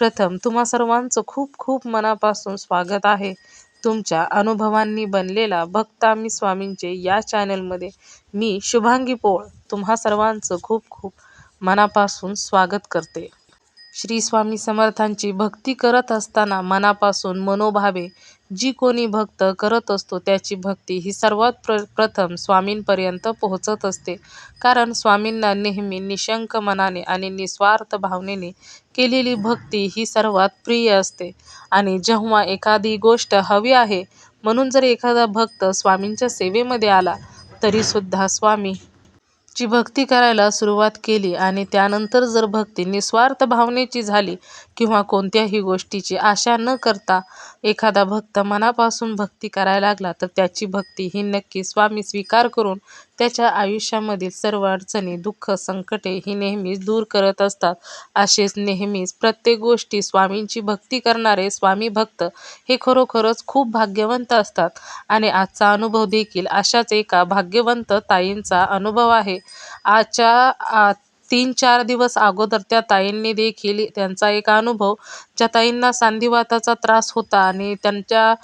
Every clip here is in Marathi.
प्रथम तुम्हा सर्वांचं खूप खूप मनापासून स्वागत आहे. तुमच्या अनुभवांनी बनलेला भक्त आम्ही स्वामींचे या चॅनलमध्ये मी शुभांगी पोळ तुम्हा सर्वांचं खूप खूप मनापासून स्वागत करते. श्री स्वामी समर्थांची भक्ती करत असताना मनापासून मनोभावे जी कोणी भक्त करत असतो त्याची भक्ती ही सर्वात प्र प्रथम स्वामींपर्यंत पोहोचत असते. कारण स्वामींना नेहमी निशंक मनाने आणि निस्वार्थ भावनेने केलेली भक्ती ही सर्वात प्रिय असते. आणि जेव्हा एखादी गोष्ट हवी आहे म्हणून जर एखादा भक्त स्वामींच्या सेवेमध्ये आला तरीसुद्धा स्वामी ची भक्ती करायला सुरुवात केली आणि त्यानंतर जर भक्ती निस्वार्थ भावनेची झाली किंवा कोणत्याही गोष्टीची आशा न करता एखादा भक्त मनापासून भक्ती करायला लागला तर त्याची भक्ती ही नक्की स्वामी स्वीकार करून त्याच्या आयुष्यामधील सर्व अडचणी दुःख संकटे ही नेहमीच दूर करत असतात. असेच नेहमीच प्रत्येक गोष्टी स्वामींची भक्ती करणारे स्वामी भक्त हे खरोखरच खूप भाग्यवंत असतात आणि आजचा अनुभव देखील अशाच एका भाग्यवंत ताईंचा अनुभव आहे. आजच्या तीन चार दिवस अगोदर त्या ताईंनी देखील त्यांचा एक अनुभव ज्या ताईंना सांधिवाताचा त्रास होता आणि त्यांच्या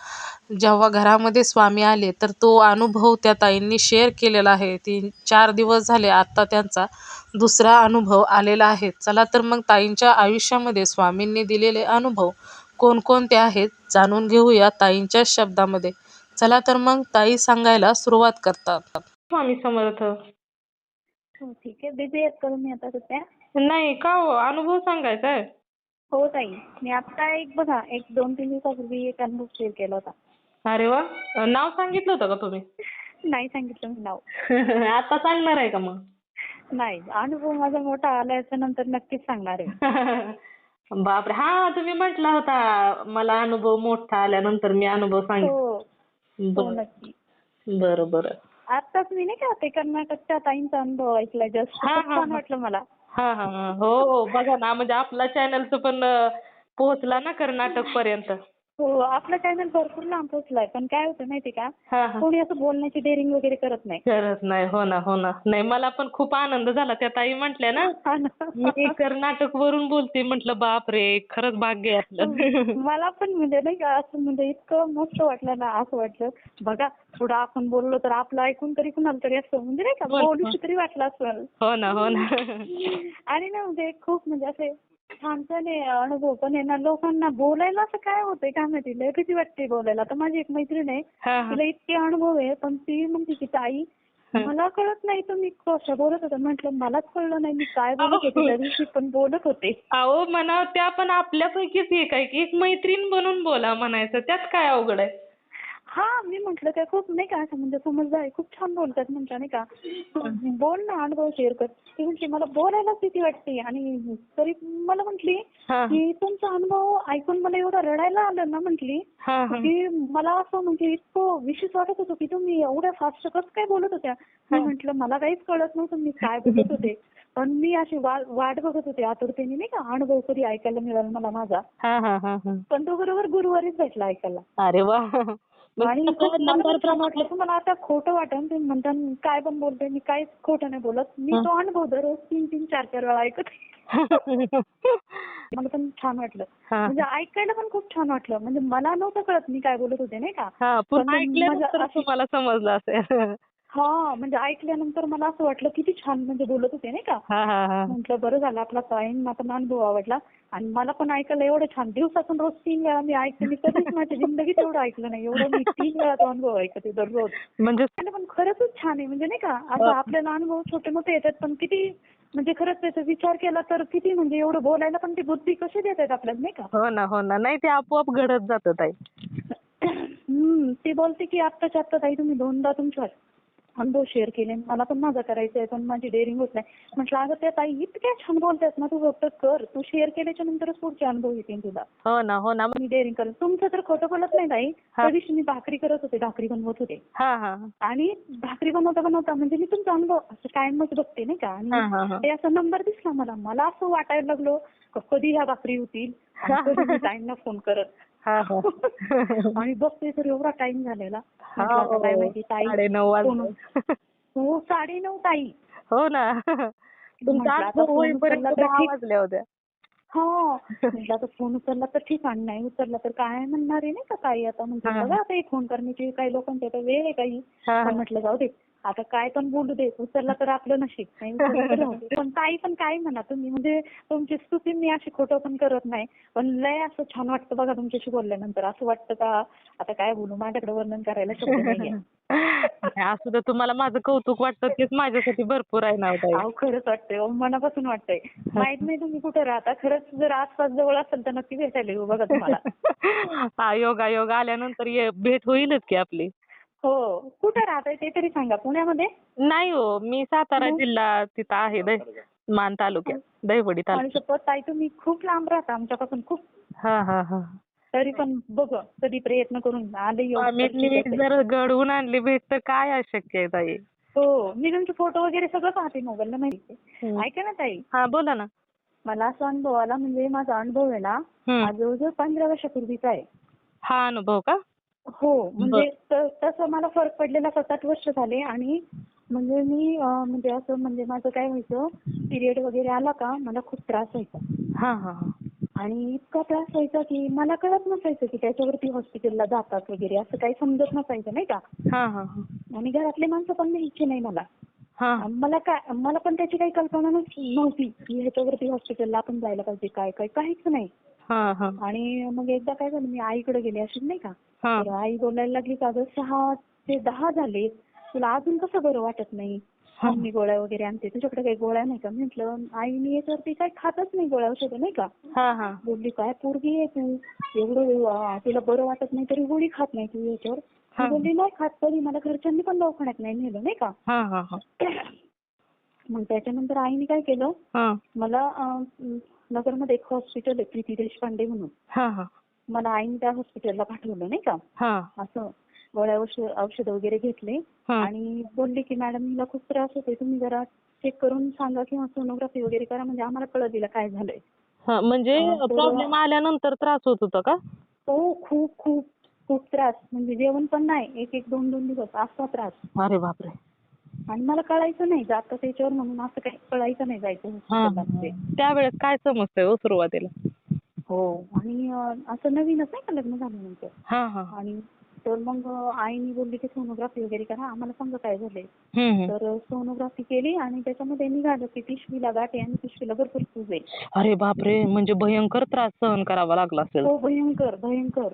जेव्हा घरामध्ये स्वामी आले तर तो अनुभव त्या ताईंनी शेअर केलेला आहे. तीन चार दिवस झाले आत्ता त्यांचा दुसरा अनुभव आलेला आहे. चला तर मग ताईंच्या आयुष्यामध्ये स्वामींनी दिलेले अनुभव कोणकोणते आहेत जाणून घेऊया ताईंच्या शब्दामध्ये. चला तर मग ताई सांगायला सुरुवात करतात. स्वामी समर्थ. हो ठीक आहे. बिझी आहेत का तुम्ही आता सध्या? नाही का हो? अनुभव सांगायचा आहे. हो ताई. मी आता एक बघा एक दोन तीन दिवसापूर्वी एक अनुभव शेअर केला होता. अरे वा. नाव सांगितलं होतं का तुम्ही? नाही सांगितलं मी नाव. आता सांगणार आहे का मग? नाही अनुभव माझा मोठा आल्याच्यानंतर नक्कीच सांगणार आहे. बापरे. हा तुम्ही म्हटला होता मला अनुभव मोठा आल्यानंतर मी अनुभव सांगेन हो. हो बरं. नक्की. बरं बरं. आताच मी नाही का ते कर्नाटकच्या ताईंचा अनुभव ऐकलाय जस्ट हा, खूप हा, छान हा. वाटलं मला हा हा हा. हो हो बघा ना म्हणजे आपला चॅनलचं पण अं, पोहोचला ना कर्नाटक पर्यंत हो आपला चॅनल भरपूर लांब पोहोचलाय. पण काय होतं माहिती का? हा हा. कोणी असं बोलण्याची डेअरिंग वगैरे करत नाही. करत नाही. हो ना हो ना. नाही मला पण खूप आनंद झाला. त्या ताई म्हटल्या ना हा ना. मी कर्नाटक वरून बोलते. म्हटलं बापरे खरंच भाग्य आहे आपलं. मला पण म्हणजे नाही का असं म्हणजे इतकं मस्त वाटलं ना असं वाटलं. बघा थोडं आपण बोललो तर आपलं ऐकून तरी कुणाला तरी असं म्हणजे नाही का बोल. बोलूशी तरी वाटलं असं हो ना हो ना. आणि ना म्हणजे खूप म्हणजे असे छान छान आहे अनुभव पण आहे ना लोकांना बोलायला असं काय होतंय काय माहिती? लय भीती वाटते बोलायला. आता माझी एक मैत्रीण आहे तिला इतके अनुभव आहे पण ती म्हणते की ताई मला कळत नाही तुम्ही कसं बोलत होता. म्हटलं मलाच कळलं नाही मी काय बोलत होते? त्या दिवशी पण बोलत होते. अहो म्हणा त्या पण आपल्यापैकीच एक आहे की एक मैत्रीण बनून बोला म्हणायचं. त्यात काय अवघड आहे? हा मी म्हटलं काय खूप नाही का असं म्हणजे समजदार आहे. खूप छान बोलतात म्हटलं नाही का. बोल ना अनुभव शेअर कर. ती म्हटली मला बोलायलाच भीती वाटते. आणि तरी मला म्हटली की तुमचा अनुभव ऐकून मला एवढं रडायला आलं ना म्हटली की मला असं म्हणजे इतकं विशेष वाटत होतं की तुम्ही एवढ्या फास्ट कसं काय बोलत होत्या? मी म्हटलं मला काहीच कळत नव्हतं मी काय बोलत होते. पण मी अशी वाट बघत होते आतुरतेने नाही का अनुभव कधी ऐकायला मिळाला मला माझा. पण तो बरोबर गुरुवारीच भेटला ऐकायला. अरे वा. आणि मला आता खोटं वाटेल तुम्ही म्हणता काय पण बोलते मी काहीच खोटं नाही बोलत. मी तो अनुभव दररोज तीन तीन चार चार वेळा ऐकते मला पण छान वाटलं. म्हणजे ऐकायला पण खूप छान वाटलं. म्हणजे मला नव्हतं कळत मी काय बोलत होते नाही का? पण तुम्हाला समजलं असेल. हा म्हणजे ऐकल्यानंतर मला असं वाटलं किती छान म्हणजे बोलत होते नाही का? हा हा हा. म्हटलं बरं झालं आपला ताईंना पण अनुभव आवडला. आणि मला पण ऐकायला एवढं छान दिवसातून रोज तीन वेळा मी ऐकते. मी कधीच माझ्या जिंदगीत एवढं ऐकलं नाही. एवढं मी तीन वेळा तो अनुभव ऐकते दररोज. म्हणजे आणि पण खरंच छान आहे म्हणजे नाही का? असं आपल्याला अनुभव छोटे मोठे येतात पण किती म्हणजे खरंच त्याचा विचार केला तर किती म्हणजे एवढं बोलायला पण ती बुद्धी कशी देतात आपल्याला नाही का? हो ना हो ना. नाही ते आपोआप घडत जातं ताई. हम्म ती बोलते की आत्ताच्या आत्ता ताई तुम्ही दोनदा तुमच्या अनुभव शेअर केले. मला पण माझा करायचा आहे पण माझी डेअरिंग होत नाही. म्हटलं अगं त्या ताई इतक्या छान बोलतात ना तू फक्त कर. तू शेअर केल्याच्या नंतरच पुढचे अनुभव येतील तुला. हो ना हो ना. मी डेअरिंग करत तुमचं तर खोटं बोलत नाही ताई. त्या दिवशी मी भाकरी करत होते भाकरी बनवत होते. हा हा आणि भाकरी बनवता बनवता म्हणजे मी तुमचा अनुभव असं कायमच बघते नाही का. आणि ते असा नंबर दिसला मला. मला असं वाटायला लागलो कधी ह्या भाकरी होतील? कधी मी ताईंना फोन करत. आणि बघते तर एवढा टाइम झालेला. काय माहिती ताई नऊ हो साडे नऊ ताई. हो ना. वाजल्या होत्या. हो. म्हटलं आता फोन उचलला तर ठीक आणि नाही उचलला तर काय म्हणणार आहे नाही का ताई? आता म्हणजे हा. बघा आता हे फोन करण्याची काही लोकांची आता वेळ आहे काही. हा, पण हा. म्हटलं जाऊ दे. आता काय पण बोलू दे उचलला तर आपलं नशीब नाही तर. पण ताई पण काय म्हणा तुम्ही म्हणजे तुमची स्तुती मी अशी खोटं पण करत नाही पण लय असं छान वाटतं बघा तुमच्याशी बोलल्यानंतर. असं वाटतं का आता काय बोलू माझ्याकडे वर्णन करायला शब्द नाहीये. नाही, असू दे तुम्हाला माझं कौतुक वाटतं तेच माझ्यासाठी भरपूर आहे ना हो. अहो खरंच वाटतंय अहो, मनापासून वाटतंय. माहीत नाही तुम्ही कुठे राहता खरंच जर आसपास जवळ असेल तर नक्की भेटायला येऊ बघा तुम्हाला. हा योगा योग आल्यानंतर भेट होईलच की आपली. हो. कुठे राहताय ते तरी सांगा. पुण्यामध्ये? नाही हो. मी सातारा जिल्हा तिथं आहे दह मान तालुक्यात दहिवडी आणि तालुक्यात शपथ ताई तुम्ही खूप लांब राहता आमच्यापासून खूप. हा हा हा. तरी पण बघ कधी प्रयत्न करून आले येऊ. जर घडवून आणली भेट तर काय अशक्य आहे ताई? हो. मी तुमचे फोटो वगैरे सगळं पाहते मोबाईलला माहिती हम्म. ऐका ना ताई. हा बोला ना. मला असा अनुभव आला म्हणजे माझा अनुभव आहे ना हम्म. हा जवळजवळ पंधरा वर्षापूर्वीचा आहे. हा अनुभव का? हो म्हणजे तसं मला फरक पडलेला सात आठ वर्ष झाले आणि म्हणजे मी म्हणजे असं म्हणजे माझं काय व्हायचं पिरियड वगैरे आला का मला खूप त्रास व्हायचा. हा हा हा. आणि इतका त्रास व्हायचा की मला कळत नसायचं की त्याच्यावरती हॉस्पिटलला जातात वगैरे असं काही समजत नसायचं नाही का? हा हा हा. आणि घरातले माणसं पण न्यायचे नाही मला. मला काय मला पण त्याची काही कल्पना नव्हती की ह्याच्यावरती हॉस्पिटलला आपण जायला पाहिजे काय काय काहीच नाही. आणि मग एकदा काय झालं मी आईकडे गेले अशीच नाही का? तर आई बोलायला लागली का गं सहा ते दहा झाले. तुला अजून कसं बरं वाटत नाही? हा. मी गोळ्या वगैरे आणते. तुझ्याकडे काही गोळ्या नाही का? म्हटलं आई मी याच्यावरती काही खातच नाही गोळ्या औषधं नाही का? बोलली काय पोरगी आहे तू? एवढं तुला बरं वाटत नाही तरी गोळी खात नाही तू याच्यावर. बोलली नाही खात तरी मला घरच्यांनी पण दवाखान्यात नाही नेलं नाही का? हा हा हा. मग त्याच्यानंतर आईने काय केलं? मला नगरमध्ये एक हॉस्पिटल आहे प्रीती देशपांडे म्हणून. हा हा. मला आईने त्या हॉस्पिटलला पाठवलं नाही का? हा. असं गोळ्या औषध वगैरे घेतले. आणि बोलले की मॅडम हिला खूप त्रास होतोय तुम्ही जरा चेक करून सांगा किंवा सोनोग्राफी वगैरे करा म्हणजे आम्हाला कळत दिलं काय झालंय. म्हणजे प्रॉब्लेम आल्यानंतर त्रास होत होता का? हो खूप खूप खूप त्रास. म्हणजे जेवण पण नाही एक एक दोन दोन दिवस असा त्रास. अरे बापरे. आणि मला कळायचं नाही जात त्याच्यावर म्हणून असं काही कळायचं नाही जायचं. त्यावेळेस काय समजतंय हो सुरुवातीला? हो आणि असं नवीनच नाही का लग्न झाल्यानंतर? हा हा. आणि तर मग आईनी बोलली की सोनोग्राफी वगैरे करा आम्हाला सांगा काय झालंय. तर सोनोग्राफी केली आणि त्याच्यामध्ये निघालं की पिशवीला गाठ आणि पिशवीला भरपूर सूज आहे अरे बापरे म्हणजे भयंकर त्रास सहन करावा लागला असेल. हो भयंकर भयंकर.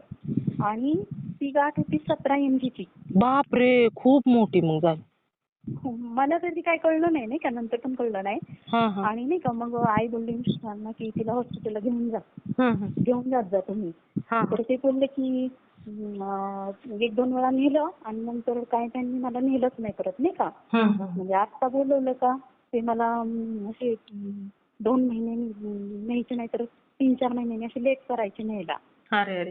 आणि ती गाठ होती सतरा ची. बापरे खूप मोठी मग झाली. मला तरी काय कळलं नाही नाही का? नंतर पण कळलं नाही. आणि नाही का मग आई बोलली मिस्टरांना की तिला हॉस्पिटलला घेऊन जा. हा, हा. घेऊन जात जा तुम्ही. तर ते बोलले की एक दोन वेळा नेलं आणि नंतर काय त्यांनी मला नेलंच नाही परत नाही का. म्हणजे आता बोलवलं का ते मला असे दोन महिने न्यायचे नाही तर तीन चार महिन्यांनी असे लेट करायचे न्यायला.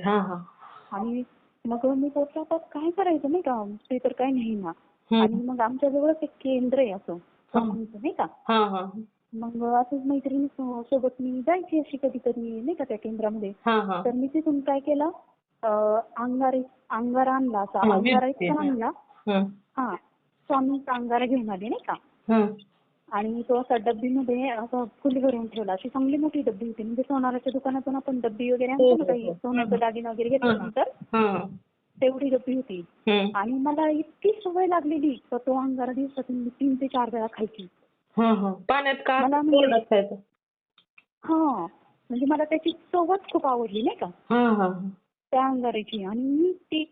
हा हा. आणि मग मी बोलते काय करायचं नाही का? ते तर काय नाही ना. आणि मग आमच्या जवळच एक केंद्र आहे असं. स्वामींचं नाही का? हा हा. मग असंच मैत्रिणी सोबत मी जायची अशी कधी कधी नाही का त्या केंद्रामध्ये. हा हा. तर मी तिथून काय केलं अंगारे अंगारा आणला असा. हा, अंगारा इतका हा. आणला. हा. स्वामींचा अंगारा घेऊन आले नाही का. आणि तो असा डब्बीमध्ये असा फुल भरून ठेवला. अशी चांगली मोठी डब्बी होती. म्हणजे सोनाराच्या दुकानातून आपण डब्बी वगैरे आणतो ना काही? सोन्याचं दागिना वगैरे घेतल्यानंतर हा. तेवढी डब्बी होती. आणि मला इतकी सवय लागलेली का तो अंगारा दिवसातून मी तीन ते चार वेळा खायची हा, हा. पाण्यात का मला म्हणजे-? हा म्हणजे मला त्याची चवच खूप आवडली नाही का त्या अंगाराची आणि मी ती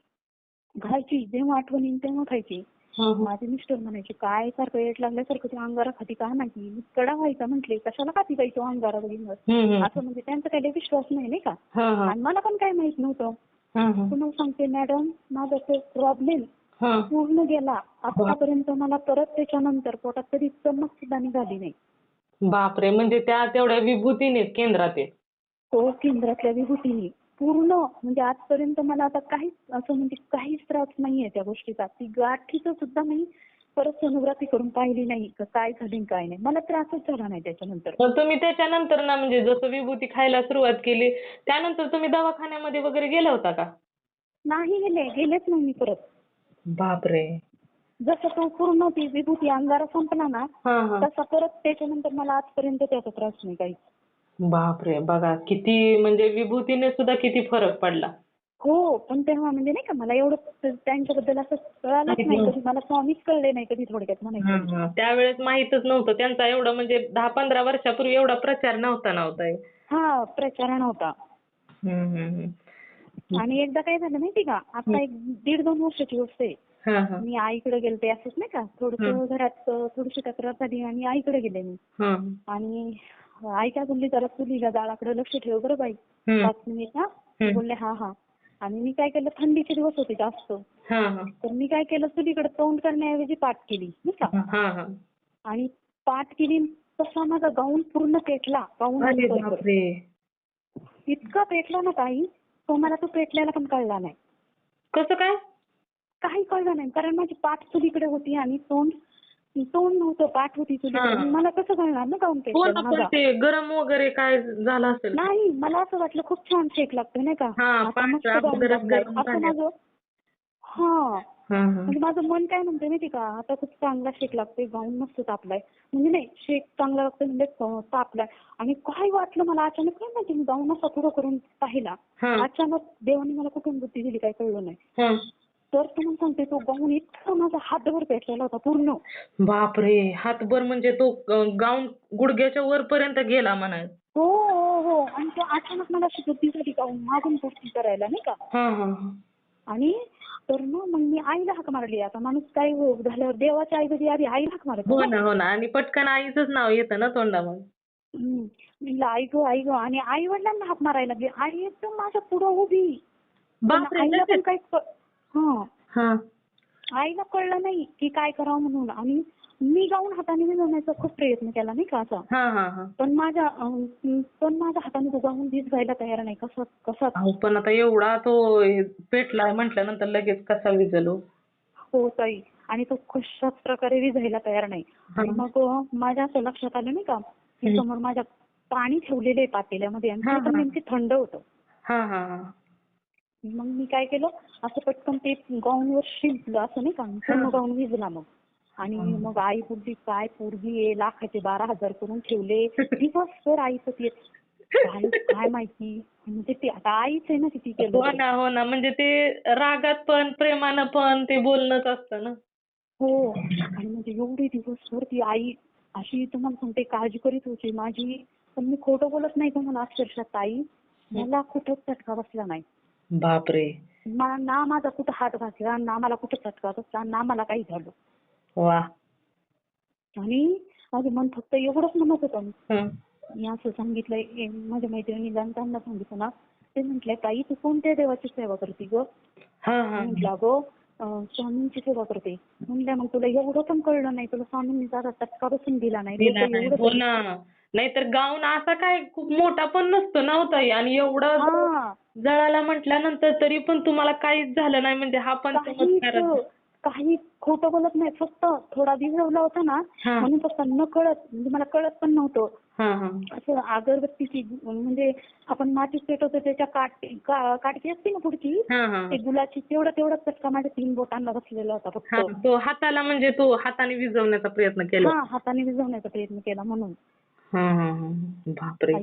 खायची जेव्हा आठवण येईल तेव्हा खायची. माझे मिस्टर म्हणायचे काय सारखं येट लागल्यासारखं ते अंगारा खाती का मी कडा व्हायचा म्हटले कशाला खाती तो अंगारा हम्म. असं म्हणजे त्यांचा काही विश्वास नाही नाही का. आणि मला पण काय माहीत नव्हतं हा, हा. तुम्हाला सांगते मॅडम माझा तो प्रॉब्लेम हा. पूर्ण गेला. आतापर्यंत मला परत त्याच्यानंतर पोटात कधी चमक सुद्धा निघाली नाही. बापरे म्हणजे त्या तेवढ्या विभूतीने केंद्रात आहे. तो केंद्रातल्या विभूतीने. पूर्ण म्हणजे आजपर्यंत मला आता काहीच असं म्हणजे काहीच त्रास नाहीये त्या गोष्टीचा. ती गाठीचं सुद्धा मी परत सोनोग्राफी करून पाहिली नाही. का काय झाली काय नाही? मला त्रासच झाला नाही त्याच्यानंतर. मग तुम्ही त्याच्यानंतर ना म्हणजे जसं विभूती खायला सुरुवात केली त्यानंतर तुम्ही दवाखान्यामध्ये वगैरे गेला होता का? नाही गेले. गेलेच नाही मी परत. बापरे. जसं तो पूर्ण ती विभूती अंगारा संपला ना हा हा. तसा परत त्याच्यानंतर मला आजपर्यंत त्याचा त्रास नाही काही बापरे. बघा किती म्हणजे विभूतीने सुद्धा किती फरक पडला. हो पण तेव्हा म्हणजे नाही का मला एवढं त्यांच्याबद्दल असं कळालंच नाही कधी. मला स्वामीच कळले नाही कधी थोडक्यात म्हणायचं. त्यावेळेस माहीतच नव्हतं. त्यांचा एवढा म्हणजे दहा पंधरा वर्षापूर्वी एवढा प्रचार नव्हता नव्हता हे. प्रचार नव्हता. आणि एकदा काय झालं माहिती का? आता एक दीड दोन वर्षाची गोष्ट आहे. हा हा. मी आईकडे गेलते असंच नाही का? थोडस घरात थोडीशी तक्रार झाली आणि आईकडे गेले मी. आणि आई काय बोलली जरा चुलीला जाळाकडे लक्ष ठेव बरं बाई. पाच मिनिट हा. बोलले हा हा. आणि मी काय केलं थंडीचे दिवस होते जास्त. हा हा. तर मी काय केलं चुलीकडे तोंड करण्याऐवजी पाठ केली नाही का? हा हा आणि पाठ केली तसा माझा गाऊन पूर्ण पेटला गाऊन इतका पेटला ना ताई तो मला तो पेटलेला पण कळला नाही. कसं काय? काही कळलं नाही कारण माझी पाठ चुलीकडे होती आणि तोंड तोंड नव्हतं पाठ होती हा. मला कसं कळणार ना गाऊन हो ना पण ते गरम वगैरे काय झालं असेल? नाही मला असं वाटलं खूप छान शेक लागतोय नाही का? हा, आता पाठ मस्त अगोदरच. गरम असं. माझं हा. हा हा. म्हणजे माझं मन काय म्हणतंय माहिती का? आता खूप चांगला शेक लागतोय गाऊन मस्त तापलाय. म्हणजे नाही शेक चांगला लागतोय म्हणजे अं, तापलाय. आणि काय वाटलं मला अचानक काय माहिती मी गाऊन असा पुढं करून पाहिला. हा. अचानक देवाने मला कुठून बुद्धी दिली काय कळलं नाही. हा. तर तुम्हाला सांगते तो गाऊन इतका माझा हातभर पेटलेला होता पूर्ण. बापरे हातभर म्हणजे तो गाऊन गुडघ्याच्या वरपर्यंत गेला म्हणा. हो हो हो. आणि तो अचानक मला झाली गाऊन मागून कुस्ती करायला नाही का? हा हा हा. आणि तर ना मग मी आईला हाक मारली. आता माणूस काय हो झाल्यावर देवाच्या आई आधी आईला हाक मारत हो ना हो ना. आणि पटकन आईचंच नाव येतं ना हम्म. म्हणलं आई गो आई गो. आणि आई वडिलांना हाक मारायला लागली. आई एकदम माझ्या पुढं उभी. बापरे आईला पण लगेच? काही क- हा. हा. आईला कळलं नाही की काय करावं म्हणून. आणि मी गाऊन हाताने विझवण्याचा खूप प्रयत्न केला नाही का असा? हा हा हा. पण माझ्या अं, पण माझ्या हाताने तो गाऊन विझवायला तयार नाही. कसा कसा? अहो पण आता एवढा तो हे पेटला म्हटल्यानंतर लगेच कसा विजलो? हो ताई. आणि तो कशाच प्रकारे विझायला तयार नाही. आणि मग अं, माझ्या असं लक्षात आलं नाही का? की. समोर माझ्या पाणी ठेवलेलं पातेल्यामध्ये. आणि ते पण. नेमके थंड होतं. हा हा हा. मग मी काय केलं असं पटकन ते गाऊनवर शिंपलं असं नाही का पूर्ण गाऊन विझला मग. आणि मग आई बोलली काय पोरगी आहे लाखाचे बारा हजार करून ठेवले. दिवसभर आईचं ते काय काय माहिती? म्हणजे ते आता आईच आहे ना किती केलं हो. ना हो ना. म्हणजे ते रागात पण प्रेमानं पण ते बोलणंच असतं ना. हो. आणि म्हणजे एवढे दिवसभर ती आई अशी तुम्हाला सांगते काळजी करीत होती माझी. पण मी खोटं बोलत नाही तुम्हाला अक्षरशः ताई मला कुठंच चटका बसला नाही. बापरे. मला ना माझा कुठं हात घातला ना मला कुठं चटका बसला ना मला काही झालं. वा. आणि माझं मन फक्त एवढंच म्हणत होतं. हं. मी असं सांगितलंय ए, माझ्या मैत्रिणीला आणि त्यांना सांगितलं ना ते म्हटले ताई तू कोणत्या देवाची सेवा करते ग? हा हा. म्हटलं अगं अं, स्वामींची सेवा करते. म्हणल्या मग तुला एवढं पण कळलं नाही तुला स्वामींनी जरा चटका बसून दिला नाही दिला लोकं नाही. एवढं हो ना. नाहीतर गाऊन असा काय खूप मोठा पण नसतो नव्हता आणि एवढा जो हा. जळाला म्हटल्यानंतर तरी पण तुम्हाला काहीच झालं नाही. म्हणजे हा पण चमत्कारच काही खोटं बोलत नाही. फक्त थोडा विझवला होता ना हा. म्हणून फक्त न कळत म्हणजे मला कळत पण नव्हतं. हा हा. असं अगरबत्तीची म्हणजे आपण मातीत पेटवतो त्याच्या काट का- काटकी असते ना पुढची हा हा. ते गुलाची तेवढा तेवढा चटका माझ्या तीन बोटांना बसलेला होता फक्त. हा तो हाताला म्हणजे तो हाताने विझवण्याचा प्रयत्न केला. हा हाताने विझवण्याचा प्रयत्न केला म्हणून. हा हा हा बापरे.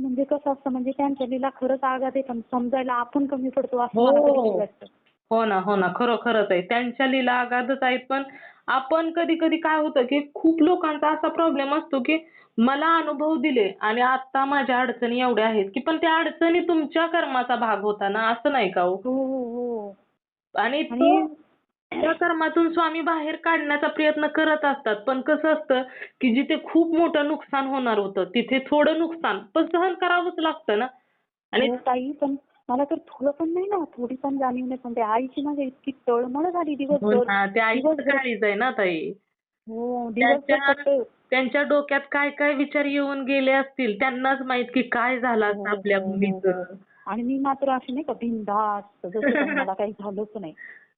म्हणजे कसं असतं म्हणजे त्यांच्या लीला खरंच आघात आहे पण समजायला आपण कमी पडतो असं हो. मला कधी वाटतं. हो ना हो ना. खरं खरंच आहे. त्यांच्या लीला अगाधच आहेत पण आपण कधी कधी काय होतं की खूप लोकांचा असा प्रॉब्लेम असतो की मला अनुभव दिले आणि आता माझ्या अडचणी एवढ्या आहेत की पण त्या अडचणी तुमच्या कर्माचा भाग होता ना असं नाही का हो? हो हो हो. आणि तो आणि त्या कर्मातून स्वामी बाहेर काढण्याचा प्रयत्न करत असतात. पण कसं असतं की जिथे खूप मोठं नुकसान होणार होतं तिथे थोडं नुकसान पण सहन करावंच लागतं ना. आणि हो ताई पण मला तर थोडं पण नाही ना थोडी पण जाणीव नाही पण त्या आईची माझ्या इतकी तळमळ झाली हो दिवसभर ना ते आईचं दिवसभर काळीज आहे ना ताई. हो दिवसभर त्यांच्या फक्त त्यांच्या डोक्यात काय काय विचार येऊन गेले असतील त्यांनाच माहीत की काय झालं असतं हो, आपल्या हो, हो, मुलीचं. हो. आणि मी मात्र अशी नाही का बिनधास्त जसं काही मला काही झालंच नाही.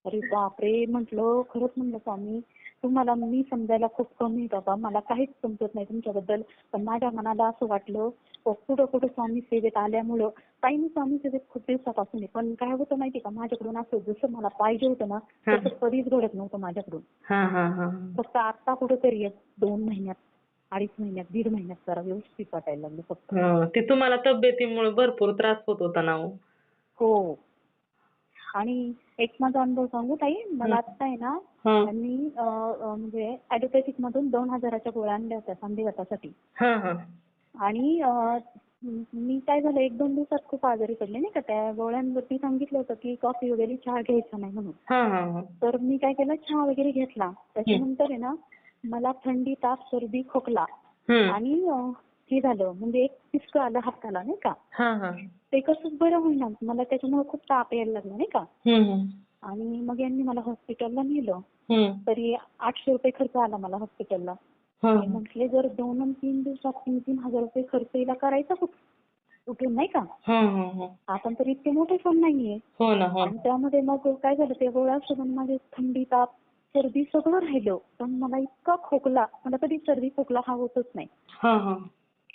अरे बापरे म्हटलं खरंच म्हटलं स्वामी तुम्हाला मी समजायला खूप कमी आहे बाबा मला काहीच समजत नाही तुमच्याबद्दल पण माझ्या मनाला असं वाटलं कुठं कुठं स्वामी सेवेत आल्यामुळं काही मी स्वामी सेवेत खूप दिवसापासून पण काय होतं माहिती का माझ्याकडून असं जसं मला पाहिजे होतं ना तसं कधीच घडत नव्हतं माझ्याकडून हा हा हा फक्त आता कुठेतरी दोन महिन्यात अडीच महिन्यात दीड महिन्यात जरा व्यवस्थित वाटायला लागलं फक्त हा. ते तुम्हाला तब्येतीमुळे भरपूर त्रास होत होता ना हो. आणि एक माझा अनुभव सांगू ताई. मला आता आहे ना मी अं, अं, म्हणजे ऍलोपॅथिक मधून दोन हजाराच्या गोळ्या आणल्या होत्या संधिवातासाठी. हा हा. आणि अं, मी काय झालं एक दोन दिवसात खूप आजारी पडले नाही का. त्या गोळ्यांवरती सांगितलं होतं की कॉफी वगैरे चहा घ्यायचा नाही म्हणून. हा हा हा. तर मी काय केलं चहा वगैरे घेतला. त्याच्यानंतर आहे ना मला थंडी ताप सर्दी खोकला हम्म. आणि अं, हे झालं. म्हणजे एक पिसकं आलं हाताला नाही का? हा हा. ते कसं बरं होईना. मला त्याच्यामुळे खूप ताप यायला लागला नाही का. आणि मग यांनी मला हॉस्पिटलला नेलं. तरी आठशे रुपये खर्च आला मला हॉस्पिटलला हा. म्हटले जर दोन तीन दिवसात तीन तीन हजार रुपये खर्च हिला करायचा कुठून नाही का. आपण तर इतके मोठे पण नाहीये. हो हो आणि त्यामध्ये मग काय झालं ते गोळ्या औषधांनी माझे थंडी ताप सर्दी सगळं राहिलं. पण मला इतका खोकला मला कधी सर्दी खोकला हा होतच नाही. हा हा.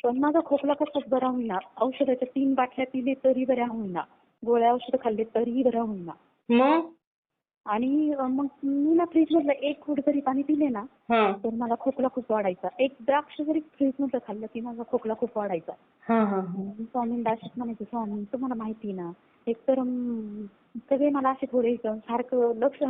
पण माझा खोकला कसाच बरा होईना. औषधाच्या तीन बाटल्या पिले तरी बऱ्या होईना. गोळ्या औषधं खाल्ले तरीही बऱ्या होईना. मग? आणि अं, मग मी ना फ्रीज मधलं एक घोट जरी पाणी पिले ना हा. तर मला खोकला खूप वाढायचा. एक द्राक्ष जरी फ्रीज मधलं खाल्लं की माझा खोकला खूप वाढायचा. हा हा हा. मी स्वामींना अशीच म्हणायचे स्वामी तुम्हाला माहिती ना एकतर अं, सगळे मला असे थोडे सारखं लक्ष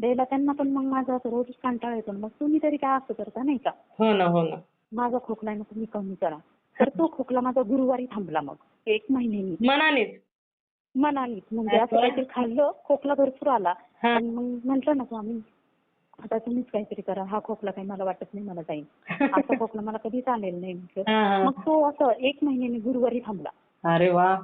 द्यायला त्यांना पण मग माझा असं रोज कंटाळा येतो. मग तुम्ही तरी काय असं करता नाही का? हो ना हो ना. माझा खोकला आहे ना तुम्ही कमी करा. तर तो खोकला माझा गुरुवारी थांबला मग. एक महिन्यानी मनानेच. मनाने म्हणजे असं काहीतरी खाल्लं खोकला भरपूर आला. हा. पण मग म्हटलं ना स्वामी आता तुम्हीच काहीतरी करा. हा खोकला काही मला वाटत नाही मला जाईल असा खोकला मला कधीच आलेला नाही म्हटलं. हा, हा. मग तो असं एक महिन्याने गुरुवारी थांबला. अरे वा.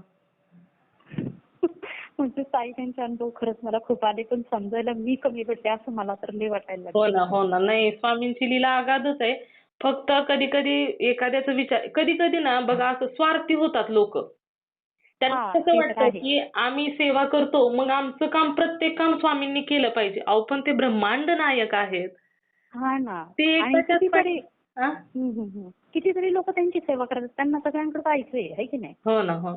म्हणजे ताई त्यांचे अनुभव खरंच मला खूप आले पण समजायला मी कमी पडले असं मला तर लय वाटायला हो लागलं ना हो ना. नाही स्वामींची लीला अगाधच आहे. फक्त कधी कधी एखाद्याचा विचार कधी कधी ना बघा असं स्वार्थी होतात लोक. त्यांना हा, कसं ते तर वाटतं आहे. की आम्ही सेवा करतो मग आमचं काम प्रत्येक काम स्वामींनी केलं पाहिजे. अहो पण ते ब्रह्मांड नायक आहेत. हा ना. ते आणि कितीतरी हा? लोक त्यांची सेवा करतात त्यांना सगळ्यांकडे आहे की नाही? हो ना हो.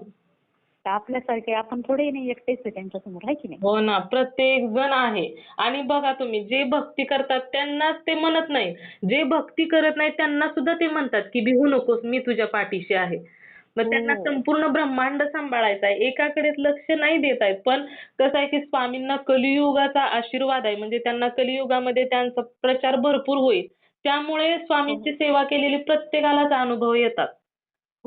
तर आपल्यासारखे आपण थोडे नाही एकटेच आहे त्यांच्यासमोर आहे की नाही? हो ना प्रत्येक जण आहे. आणि बघा तुम्ही जे भक्ती करतात त्यांनाच ते म्हणत नाही. जे भक्ती करत नाही त्यांना सुद्धा ते म्हणतात की भिवू नकोस मी तुझ्या पाठीशी आहे. मग त्यांना हो. संपूर्ण ब्रह्मांड सांभाळायचं आहे एकाकडेच लक्ष नाही देत आहेत पण कसं आहे की स्वामींना कलियुगाचा आशीर्वाद आहे. म्हणजे त्यांना कलियुगामध्ये त्यांचा प्रचार भरपूर होईल. त्यामुळे स्वामींची सेवा केलेली प्रत्येकालाच अनुभव येतात. हो,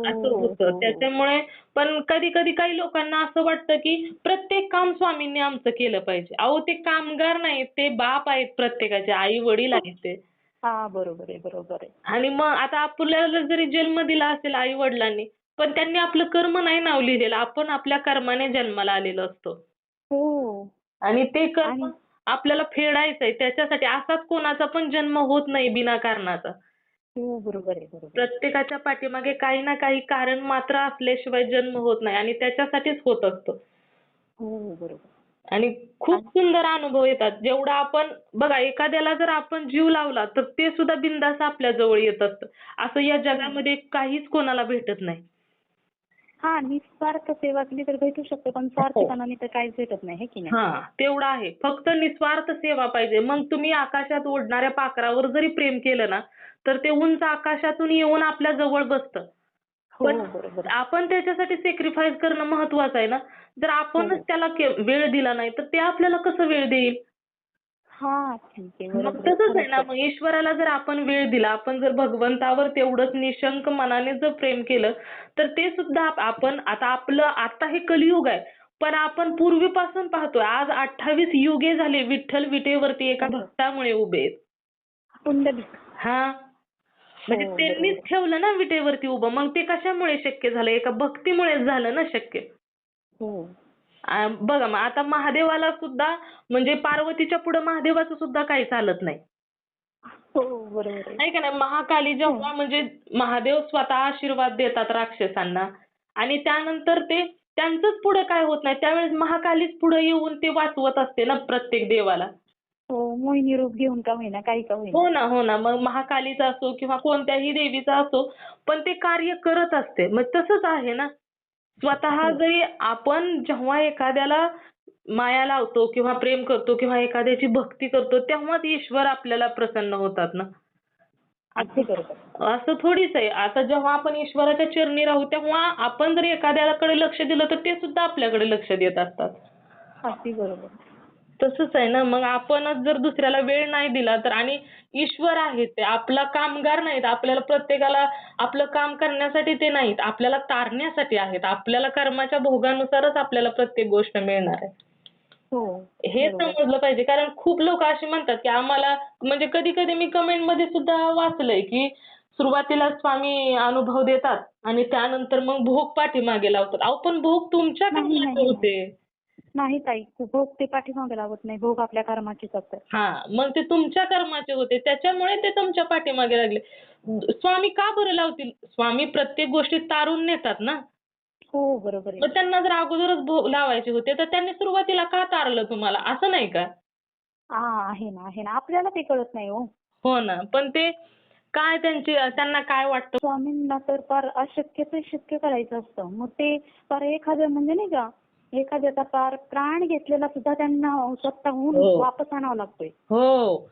असं हो, होतं. हो. त्याच्यामुळे पण कधी कधी काही लोकांना असं वाटतं की प्रत्येक काम स्वामींनी आमचं केलं पाहिजे. अहो ते कामगार नाहीत ते बाप आहेत प्रत्येकाचे आई वडील आहेत ते. हा बरोबर आहे बरोबर आहे. आणि मग आता आपल्याला जरी जन्म दिला असेल आई वडिलांनी पण त्यांनी आपलं कर्म नाही नाव लिहिलेलं. आपण आपल्या कर्माने जन्माला आलेलो असतो. हो. आणि ते कर्म आपल्याला फेडायचंय. त्याच्यासाठी असाच कोणाचा पण जन्म होत नाही बिना कारणाचा. हो बरोबर आहे बरोबर प्रत्येकाच्या पाठीमागे काही ना काही कारण मात्र असल्याशिवाय जन्म होत नाही आणि त्याच्यासाठीच होत असतो. हो बरोबर. आणि खूप सुंदर अनुभव येतात. जेवढा आपण बघा एखाद्याला जर आपण जीव लावला तर ते सुद्धा बिंदास आपल्या जवळ येत असतं. असं या जगामध्ये काहीच कोणाला भेटत नाही. हा निस्वार्थ सेवा केली तर भेटू शकते पण स्वार्थीपणाने तर काहीच भेटत नाही है की नाही? हा तेवढं आहे. फक्त निस्वार्थ सेवा पाहिजे. मग तुम्ही आकाशात ओढणाऱ्या पाखरावर जरी प्रेम केलं ना तर ते उंच आकाशातून येऊन आपल्या जवळ बसतं. हो पण बरोबर. आपण त्याच्यासाठी सॅक्रिफाईस करणं महत्वाचं आहे ना. जर आपणच हो. त्याला वेळ दिला नाही तर ते आपल्याला कसं वेळ देईल? हा ठीक आहे मग बरोबर तसंच आहे ना खरंच मग ईश्वराला जर आपण वेळ दिला आपण जर भगवंतावर तेवढंच निशंक मनाने जर प्रेम केलं तर ते सुद्धा आप- आपण आता आपलं आता हे कलियुग आहे पण आपण पूर्वीपासून पाहतोय आज अठ्ठावीस युगे झाले विठ्ठल विटेवरती एका हो. भक्तामुळे उभे आहेत. पुंडलिक. हा? म्हणजे हो, त्यांनीच बरोबर. ठेवलं ना विटेवरती उभं मग ते कशामुळे शक्य झालं? एका भक्तीमुळेच झालं ना शक्य? हो. बघा मग आता महादेवाला सुद्धा म्हणजे पार्वतीच्या पुढे महादेवाचं सुद्धा काही चालत नाही. हो बरोबर आहे. नाही का नाही? महाकाली जेव्हा म्हणजे महादेव स्वतः आशीर्वाद देतात राक्षसांना आणि त्यानंतर ते त्यांचंच पुढे काय होत नाही. त्यावेळेस महाकालीच पुढे येऊन ते वाचवत असते ना प्रत्येक देवाला. हो मोहिनी रूप घेऊन का होईना काही का होईना. हो ना हो ना. मग महाकालीचा असो किंवा कोणत्याही देवीचा असो पण ते कार्य करत असते. मग तसंच आहे ना. स्वतः जरी आपण जेव्हा एखाद्याला माया लावतो किंवा प्रेम करतो किंवा एखाद्याची भक्ती करतो तेव्हाच ईश्वर आपल्याला प्रसन्न होतात ना? अगदी बरोबर. असं थोडीच आहे. आता जेव्हा आपण ईश्वराच्या चरणी राहू तेव्हा आपण जर एखाद्याकडे लक्ष दिलं तर ते सुद्धा आपल्याकडे लक्ष देत असतात. अगदी बरोबर. तसंच आहे ना. मग आपणच जर दुसऱ्याला वेळ नाही दिला तर आणि ईश्वर आहेत ते आपला कामगार नाहीत आपल्याला प्रत्येकाला आपलं काम करण्यासाठी ते नाहीत आपल्याला तारण्यासाठी आहेत. आपल्याला कर्माच्या भोगानुसारच आपल्याला प्रत्येक गोष्ट मिळणार आहे. हो हे समजलं पाहिजे. कारण खूप लोक असे म्हणतात की आम्हाला म्हणजे कधी कधी मी कमेंटमध्ये सुद्धा वाचलंय की सुरुवातीला स्वामी अनुभव देतात आणि त्यानंतर मग भोग पाठीमागे लावतात. अहो पण भोग तुमच्या नाही. होते. नाही ताई भोग ते पाठीमागे लावत नाही भोग आपल्या कर्माचीच असतात. हा मग ते तुमच्या कर्माचे होते त्याच्यामुळे ते तुमच्या पाठीमागे लागले. स्वामी का बरं लावतील? स्वामी प्रत्येक गोष्टीत तारून नेतात ना? हो बरोबर आहे. मग त्यांना जर अगोदरच भोग लावायचे होते तर त्यांनी सुरुवातीला का तारलं तुम्हाला? असं नाही का? हा आहे ना आहे ना. आपल्याला ते कळत नाही हो. हो ना. पण ते काय त्यांची त्यांना काय वाटतं? स्वामींना तर फार अशक्य ते शक्य करायचं असतं. मग ते फार एखादं म्हणजे नाही का एखाद्याचा प्राण घेतलेला सुद्धा त्यांना स्वतःहून हो. वापस आणावा लागतोय हो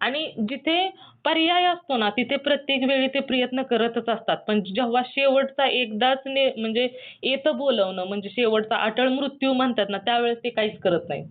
आणि जिथे पर्याय असतो ना तिथे प्रत्येक वेळी ते प्रयत्न करतच असतात पण जेव्हा शेवटचा एकदाच ने म्हणजे येतं बोलवणं म्हणजे शेवटचा अटळ मृत्यू म्हणतात ना त्यावेळेस ते काहीच करत नाही.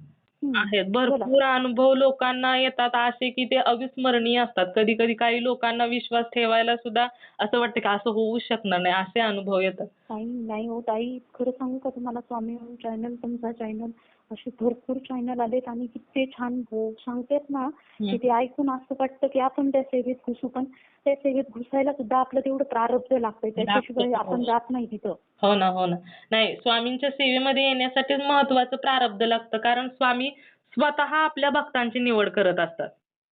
आहेत. भरपूर अनुभव लोकांना येतात. असे की ते अविस्मरणीय असतात. कधी कधी काही लोकांना विश्वास ठेवायला सुद्धा असं वाटतं की असं होऊ शकणार नाही. असे अनुभव येतात. ताई नाही हो ताई खरं सांगू का तुम्हाला? स्वामी चॅनल तुमचा चॅनल असे भरपूर चॅनल आलेत आणि किती छान सांगतेत ना की ते ऐकून असं वाटतं की आपण त्या सेवेत घुसू पण त्या सेवेत घुसायला सुद्धा आपलं तेवढं प्रारब्ध लागतंय. त्याच्याशिवाय लागतं, हो. आपण जात नाही तिथं. हो ना हो ना. नाही स्वामींच्या सेवेमध्ये येण्यासाठीच महत्वाचं प्रारब्ध लागतं कारण स्वामी स्वतः आपल्या भक्तांची निवड करत असतात.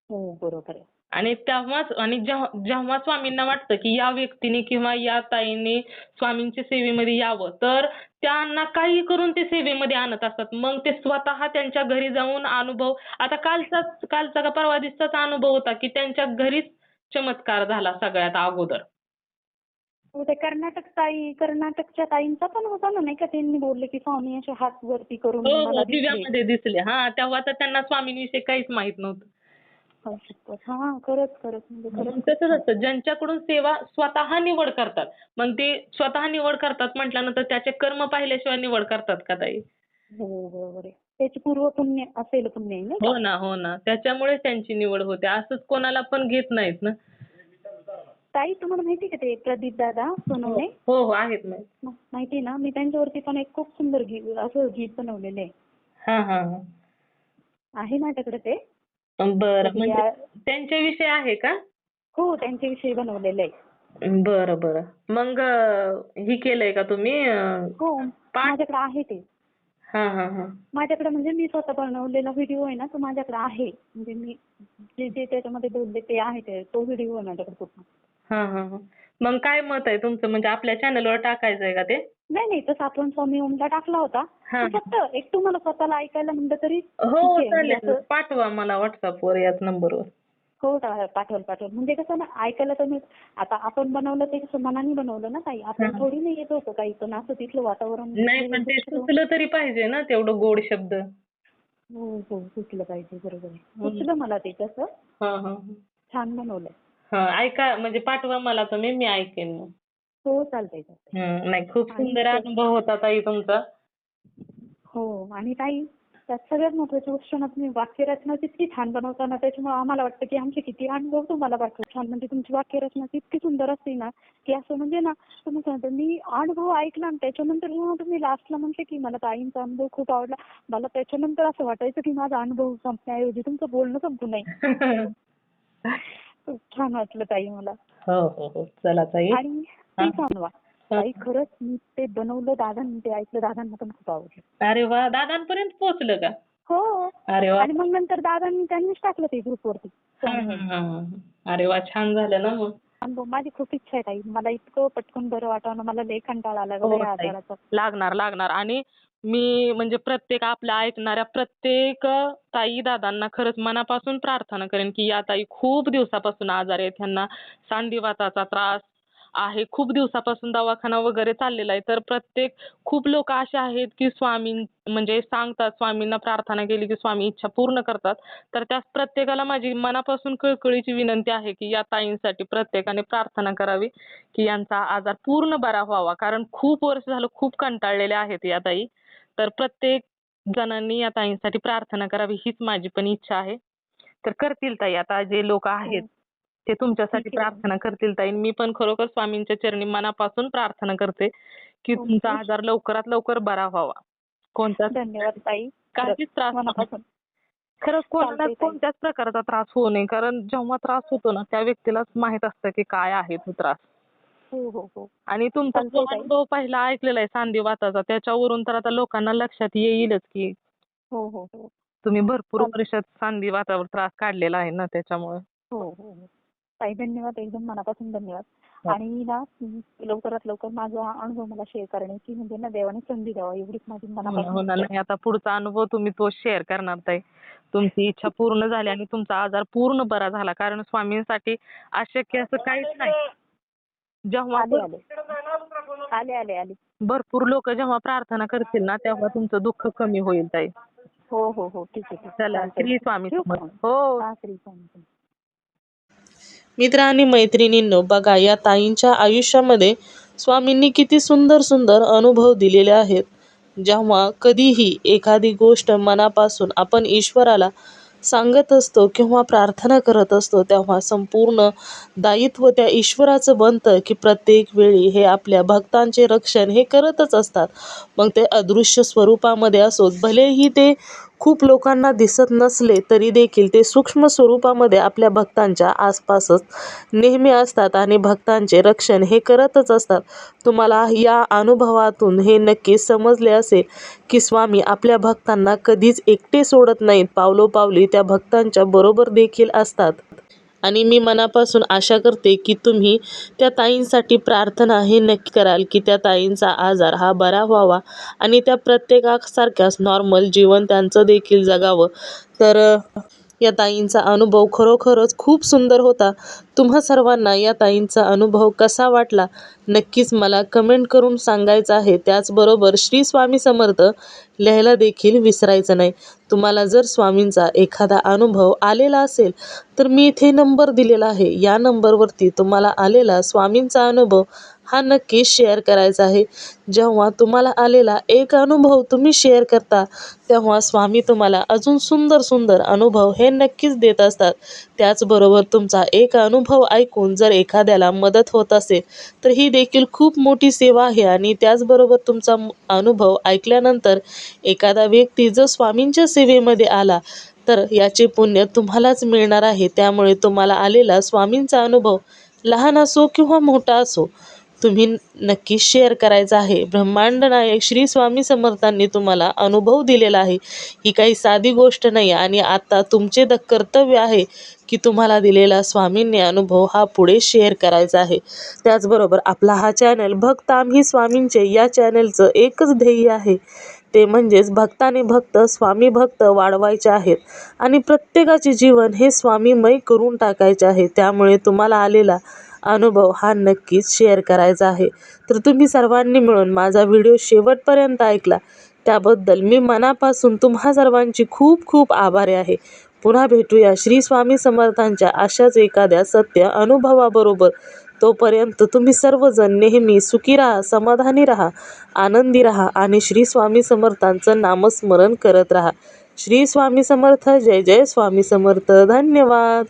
हो बरोबर आहे. आणि तेव्हाच आणि जेव्हा स्वामींना वाटतं की या व्यक्तीने किंवा या ताईने स्वामींच्या सेवेमध्ये यावं तर त्यांना काही करून ते सेवेमध्ये आणत असतात. मग ते स्वतः त्यांच्या घरी जाऊन अनुभव आता कालचा कालचा का परवा दिवसाचा अनुभव होता की त्यांच्या घरीच चमत्कार झाला सगळ्यात अगोदर. हो ते कर्नाटक ताई कर्नाटकच्या ताईंचा पण होता ना नाही का? त्यांनी बोलले की स्वामी असे हात वरती करून हो हो दिसले. हा तेव्हा तर त्यांना स्वामींविषयी काहीच माहीत नव्हतं. तसंच असतं. ज्यांच्याकडून सेवा स्वतः निवड करतात. मग ते स्वतः निवड करतात म्हटल्यानंतर त्याचे कर्म पाहिल्याशिवाय निवड करतात का ताई? हो बरोबर आहे त्याची पूर्व पुण्य असेल पुण्य आहे नाही का? हो ना हो ना. त्याच्यामुळे त्यांची निवड होते. असंच कोणाला पण घेत नाहीत ना. ताई तुम्हाला माहिती का ते प्रदीप दादा सोनवणे? हो हो आहेत माहीत म- माहिती ना मी त्यांच्यावरती पण एक खूप सुंदर गीत असं गीत बनवलेलं आहे. हा हा हा. आहे माझ्याकडे ते. बरं म्हणजे त्यांच्याविषयी आहे का? हो त्यांच्याविषयी बनवलेलं आहे. बरं बरं. मग ही केलंय का तुम्ही हो? माझ्याकडे आहे ते. हा हा हा. माझ्याकडे म्हणजे मी स्वतः बनवलेला व्हिडिओ आहे ना तो माझ्याकडे आहे. म्हणजे मी जे जे त्याच्यामध्ये बोलले ते आहे ते तो व्हिडिओ आहे माझ्याकडे पूर्ण. हा हा हा. मग काय मत आहे तुमचं? म्हणजे आपल्या चॅनलवर टाकायचंय का ते? नाही नाही तसं आपण स्वामी ओमला टाकला होता. हा. फक्त एक तुम्हाला स्वतःला ऐकायला म्हणलं तरी हो ठीक आहे. म्हणजे चालेल पाठवा मला व्हॉट्सअपवर याच नंबरवर. हो ता- पाठवल पाठवल म्हणजे कसं ना ऐकायला तर मी आता आपण बनवलं ते कसं मनाने बनवलं ना ताई. आपण हा. थोडी नाही येत होतं काही पण असं तिथलं वातावरण नाही पण ते सुचलं तरी पाहिजे ना तेवढं गोड शब्द. हो हो सुचलं पाहिजे बरोबर आहे. सुचलं मला ते तसं. हा हा. छान बनवलंय. हा ऐका म्हणजे पाठवा मला तुम्ही मी ऐकेन. मग हो चालतंय नाही खूप आणि सुंदर अनुभव होता ताई तुमचा. हो आणि ताई त्यात सगळ्यात महत्वाची गोष्ट ना तुम्ही वाक्यरचना इतकी छान बनवताना त्याच्यामुळे आम्हाला वाटतं की आमचे किती अनुभव तुम्हाला वाटतो छान म्हणजे तुमची वाक्यरचना इतकी सुंदर असते ना की असं म्हणजे ना तुम्ही सांगता मी अनुभव ऐकला आणि त्याच्यानंतर जेव्हा तुम्ही लास्टला म्हटले की मला ताईंचा अनुभव खूप आवडला. मला त्याच्यानंतर असं वाटायचं की माझा अनुभव संपण्याऐवजी तुमचं बोलणं संपू नये. खूप छान वाटलं ताई मला. हो हो हो. चला ताई. आणि ते सांगवा ताई खरंच मी ते बनवलं दादांनी ते ऐकलं दादांना पण खूप आवडलं. अरे वा दादांपर्यंत पोहोचलं का? हो. अरे वा. आणि मग नंतर दादांनी त्यांनीच टाकलं ते ग्रुपवरती हा, हा, हा, हा. अरे वा छान झालं ना मग. माझी खूप इच्छा आहे ताई. मला इतकं पटकन बरं वाटावं मला लय कंटाळा आला हो, गं या ताई. आजाराचा. लागणार लागणार. आणि मी म्हणजे प्रत्येक आपल्या ऐकणाऱ्या प्रत्येक ताई दादांना खरंच मनापासून प्रार्थना करेन की या ताई खूप दिवसापासून आजार आहेत. त्यांना सांधिवाताचा त्रास आहे. खूप दिवसापासून दवाखाना वगैरे चाललेला आहे. तर प्रत्येक खूप लोक असे आहेत की स्वामी म्हणजे सांगतात स्वामींना प्रार्थना केली की स्वामी इच्छा पूर्ण करतात. तर त्या प्रत्येकाला माझी मनापासून कळकळीची विनंती आहे की या ताईंसाठी प्रत्येकाने प्रार्थना करावी की यांचा आजार पूर्ण बरा व्हावा. कारण खूप वर्ष झालं खूप कंटाळलेले आहेत या ताई. तर प्रत्येक जणांनी या ताईंसाठी प्रार्थना करावी हीच माझी पण इच्छा आहे तर करतील ताई आता जे लोक आहेत ते तुमच्यासाठी. प्रार्थना करतील ताई मी पण खरोखर स्वामींच्या चरणी मनापासून प्रार्थना करते की हो, तुमचा हो. आजार लवकरात लवकर बरा व्हावा कोणत्याच धन्यवाद ताई काहीच त्रास नको. मनापासून खरंच कोणाला ताई. कोणत्याच प्रकारचा त्रास होऊ नये कारण जेव्हा त्रास होतो ना त्या व्यक्तीलाच माहीत असतं की काय आहे तो त्रास हो हो हो. आणि तुमचा जो. अनुभव पहिला ऐकलेला आहे सांधिवाताचा त्याच्यावरून तर आता लोकांना लक्षात येईलच की हो हो हो. तुम्ही भरपूर. वर्षात सांधिवातावर त्रास काढलेला आहे ना त्याच्यामुळे. हो हो हो. ताई धन्यवाद. एकदम मनापासून धन्यवाद. आणि ना लवकरात लवकर माझा अनुभव मला शेअर करण्याची म्हणजे ना देवाने संधी द्यावा एवढीच माझी मनापासून आता पुढचा अनुभव तुम्ही तो शेअर करणार ताई. तुमची इच्छा पूर्ण झाली आणि तुमचा आजार पूर्ण बरा झाला. कारण स्वामींसाठी अशक्य असं काहीच नाही. जेव्हा आले आले आले आले आले भरपूर लोक जेव्हा प्रार्थना करतील ना तेव्हा तुमचं दुःख कमी होईल ताई हो हो हो ठीक आहे. चला. श्री स्वामी? हो श्री स्वामी. मित्र आणि मैत्रिणींनो बघा या ताईंच्या आयुष्यामध्ये स्वामींनी किती सुंदर सुंदर अनुभव दिलेले आहेत जेव्हा कधीही एखादी गोष्ट मनापासून आपण ईश्वराला सांगत असतो किंवा प्रार्थना करत असतो तेव्हा संपूर्ण दायित्व त्या ईश्वराचं बनतं की प्रत्येक वेळी हे आपल्या भक्तांचे रक्षण हे करतच असतात. मग ते अदृश्य स्वरूपामध्ये असोत. भलेही ते खूप लोकांना दिसत नसले तरी देखील ते सूक्ष्म स्वरूपामध्ये आपल्या भक्तांच्या आसपासच नेहमी असतात आणि भक्तांचे रक्षण हे करतच असतात. तुम्हाला या अनुभवातून हे नक्की समजले असेल की स्वामी आपल्या भक्तांना कधीच एकटे सोडत नाहीत. पावलोपावली त्या भक्तांच्या बरोबर देखील असतात. आणि मी मनापासून आशा करते की तुम्ही त्या ताईंसाठी प्रार्थना हे नक्की कराल की त्या ताईंचा आजार हा बरा व्हावा आणि त्या प्रत्येकासारख्याच नॉर्मल जीवन त्यांचं देखील जगावं. तर या ताईंचा अनुभव खरोखरच खूप सुंदर होता. तुम्हा सर्वांना या ताईंचा अनुभव कसा वाटला? नक्कीच मला कमेंट करून सांगायचं आहे. त्याचबरोबर श्री स्वामी समर्थ लिहायला देखील विसरायचं नाही. तुम्हाला जर स्वामींचा एखादा अनुभव आलेला असेल तर मी इथे नंबर दिलेला आहे. या नंबरवरती तुम्हाला आलेला स्वामींचा अनुभव हा नक्की शेअर करायचा आहे. जेव्हा तुम्हाला आलेला एक अनुभव तुम्ही शेअर करता तेव्हा स्वामी तुम्हाला अजून सुंदर सुंदर अनुभव हे नक्कीच देत असतात. त्याचबरोबर तुमचा एक अनुभव ऐकून जर एखाद्याला मदत होत असेल तर ही देखील खूप मोठी सेवा आहे आणि त्याचबरोबर तुमचा अनुभव ऐकल्यानंतर एखादा व्यक्ती जर स्वामींच्या सेवेमध्ये आला तर याचे पुण्य तुम्हालाच मिळणार आहे. त्यामुळे तुम्हाला आलेला स्वामींचा अनुभव लहान असो किंवा मोठा असो तुम्ही नक्की शेअर करायचा आहे. ब्रह्मांड नायक श्री स्वामी समर्थांनी तुम्हाला अनुभव दिलेला आहे. ही काही साधी गोष्ट नाही आणि आता तुमचे द कर्तव्य आहे की तुम्हाला दिलेला स्वामींनी अनुभव हा पुढे शेअर करायचा आहे. त्याचबरोबर आपला हा चॅनल भक्त आम्ही स्वामींचे या चॅनलचं एकच ध्येय आहे. ते म्हणजेच भक्ताने भक्त स्वामी भक्त वाढवायचे आहेत आणि प्रत्येकाचे जीवन हे स्वामीमय करून टाकायचे आहे. त्यामुळे तुम्हाला आलेला अनुभव हा नक्कीच शेअर करायचा आहे. तर तुम्ही सर्वांनी मिळून माझा व्हिडिओ शेवटपर्यंत ऐकला. त्याबद्दल मी मनापासून तुम्हा सर्वांची खूप खूप आभारी आहे. पुन्हा भेटूया श्री स्वामी समर्थांच्या अशाच एखाद्या सत्य अनुभवाबरोबर. तोपर्यंत तुम्ही सर्वजण नेहमी सुखी राहा समाधानी राहा आनंदी राहा आणि श्री स्वामी समर्थांचं नामस्मरण करत राहा. श्री स्वामी समर्थ जय जय स्वामी समर्थ. धन्यवाद.